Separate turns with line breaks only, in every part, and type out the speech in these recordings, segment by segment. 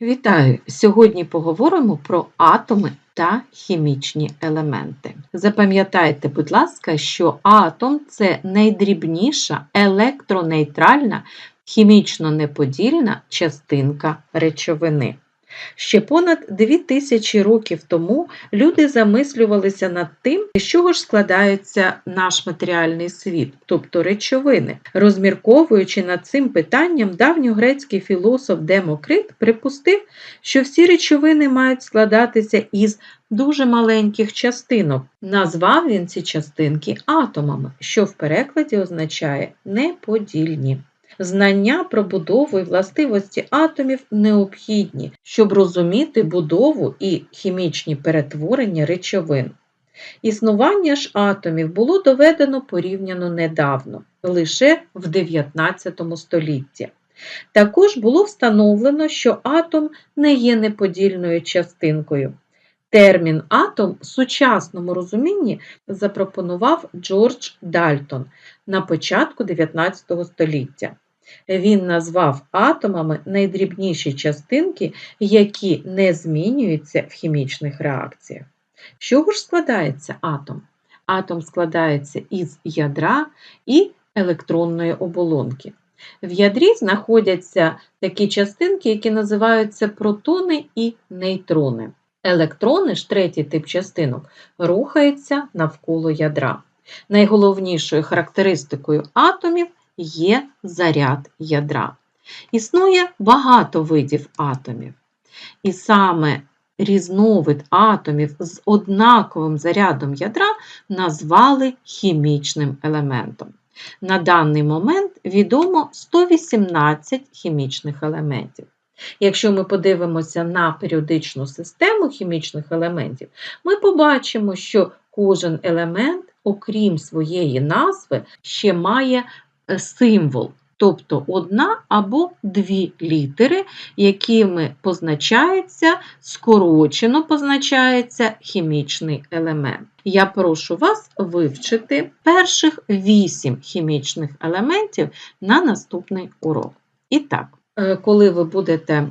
Вітаю! Сьогодні поговоримо про атоми та хімічні елементи. Запам'ятайте, будь ласка, що атом це найдрібніша електронейтральна, хімічно неподільна частинка речовини. Ще понад 2000 років тому люди замислювалися над тим, з чого ж складається наш матеріальний світ, тобто речовини. Розмірковуючи над цим питанням, давньогрецький філософ Демокрит припустив, що всі речовини мають складатися із дуже маленьких частинок. Назвав він ці частинки атомами, що в перекладі означає неподільні. Знання про будову і властивості атомів необхідні, щоб розуміти будову і хімічні перетворення речовин. Існування ж атомів було доведено порівняно недавно, лише в 19 столітті. Також було встановлено, що атом не є неподільною частинкою. Термін атом в сучасному розумінні запропонував Джордж Дальтон на початку 19 століття. Він назвав атомами найдрібніші частинки, які не змінюються в хімічних реакціях. З чого ж складається атом? Атом складається із ядра і електронної оболонки. В ядрі знаходяться такі частинки, які називаються протони і нейтрони. Електрони ж третій тип частинок рухаються навколо ядра. Найголовнішою характеристикою атомів є заряд ядра. Існує багато видів атомів. І саме різновид атомів з однаковим зарядом ядра назвали хімічним елементом. На даний момент відомо 118 хімічних елементів. Якщо ми подивимося на періодичну систему хімічних елементів, ми побачимо, що кожен елемент, окрім своєї назви, ще має символ, тобто одна або дві літери, якими позначається, скорочено позначається хімічний елемент. Я прошу вас вивчити перших вісім хімічних елементів на наступний урок. І так, е, коли ви будете е,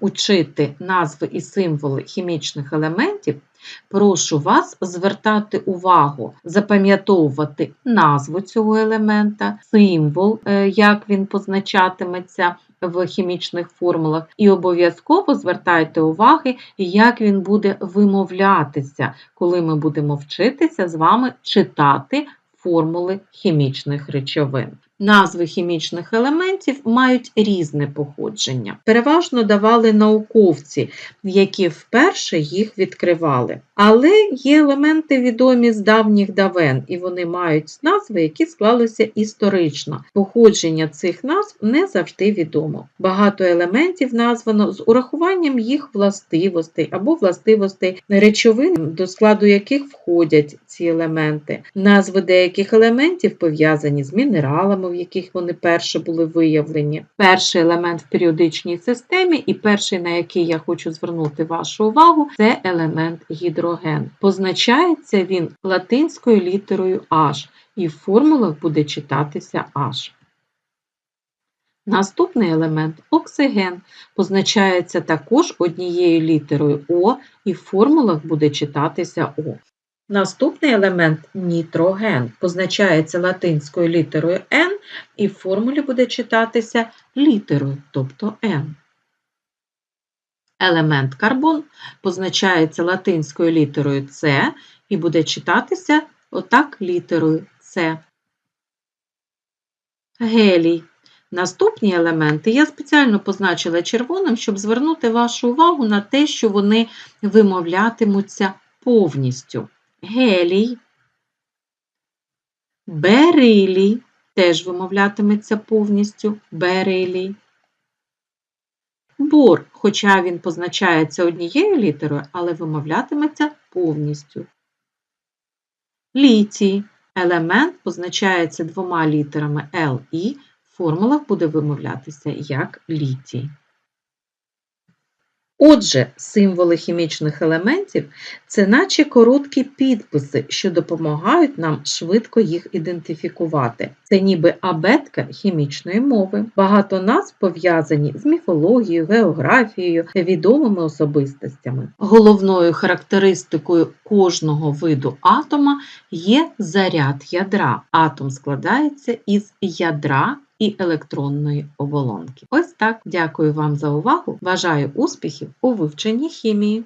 учити назви і символи хімічних елементів, Прошу вас звертати увагу, запам'ятовувати назву цього елемента, символ, е, як він позначатиметься в хімічних формулах, і обов'язково звертайте уваги, як він буде вимовлятися, коли ми будемо вчитися з вами читати формули хімічних речовин. Назви хімічних елементів мають різне походження. Переважно давали науковці, які вперше їх відкривали. Але є елементи відомі з давніх давен, і вони мають назви, які склалися історично. Походження цих назв не завжди відомо. Багато елементів названо з урахуванням їх властивостей або властивостей речовин, до складу яких входять ці елементи. Назви деяких елементів пов'язані з мінералами в яких вони перші були виявлені. Перший елемент в періодичній системі, і перший, на який я хочу звернути вашу увагу, це елемент гідроген. Позначається він латинською літерою H, і в формулах буде читатися H. Наступний елемент оксиген, позначається також однією літерою О, і в формулах буде читатися О. Наступний елемент нітроген позначається латинською літерою N і в формулі буде читатися літерою, тобто N. Елемент карбон позначається латинською літерою С і буде читатися отак літерою С. Гелій. Наступні елементи я спеціально позначила червоним, щоб звернути вашу увагу на те, що вони вимовлятимуться повністю гелій, берилій, теж вимовлятиметься повністю берилій. Бор, хоча він позначається однією літерою, але вимовлятиметься повністю. Літій елемент позначається двома літерами Л і в формулах буде вимовлятися як літій. Отже, символи хімічних елементів це наче короткі підписи, що допомагають нам швидко їх ідентифікувати. Це ніби абетка хімічної мови. Багато назв пов'язані з міфологією, географією, відомими особистостями. Головною характеристикою кожного виду атома є заряд ядра. Атом складається із ядра і електронної оболонки. Ось так. Дякую вам за увагу. Бажаю успіхів у вивченні хімії.